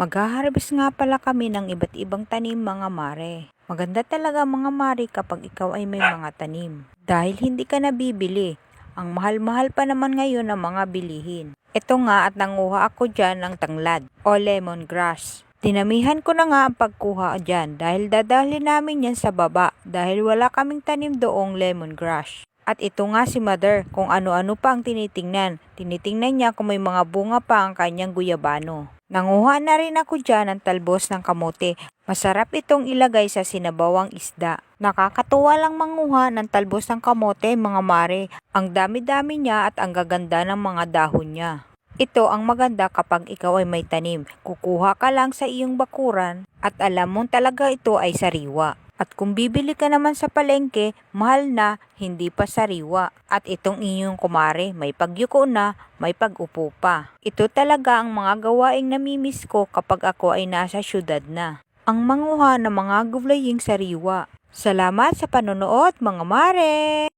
Maghaharvest nga pala kami ng iba't ibang tanim mga mare. Maganda talaga mga mare kapag ikaw ay may mga tanim. Dahil hindi ka nabibili. Ang mahal-mahal pa naman ngayon ng mga bilihin. Ito nga at nanguha ako dyan ng tanglad o lemongrass. Dinamihan ko na nga ang pagkuha dyan dahil dadalhin namin yan sa baba dahil wala kaming tanim doong lemongrass. At ito nga si mother kung ano-ano pa ang tinitingnan. Tinitingnan niya kung may mga bunga pa ang kanyang guyabano. Nanguha na rin ako dyan ng talbos ng kamote. Masarap itong ilagay sa sinabawang isda. Nakakatuwa lang manguha ng talbos ng kamote mga mare. Ang dami-dami niya at ang gaganda ng mga dahon niya. Ito ang maganda kapag ikaw ay may tanim. Kukuha ka lang sa iyong bakuran at alam mong talaga ito ay sariwa. At kung bibili ka naman sa palengke, mahal na, hindi pa sariwa. At itong inyong kumare, may pagyuko na, may pag-upo pa. Ito talaga ang mga gawaing namimiss ko kapag ako ay nasa syudad na. Ang manguha ng mga gulay sariwa. Salamat sa panonood mga mare!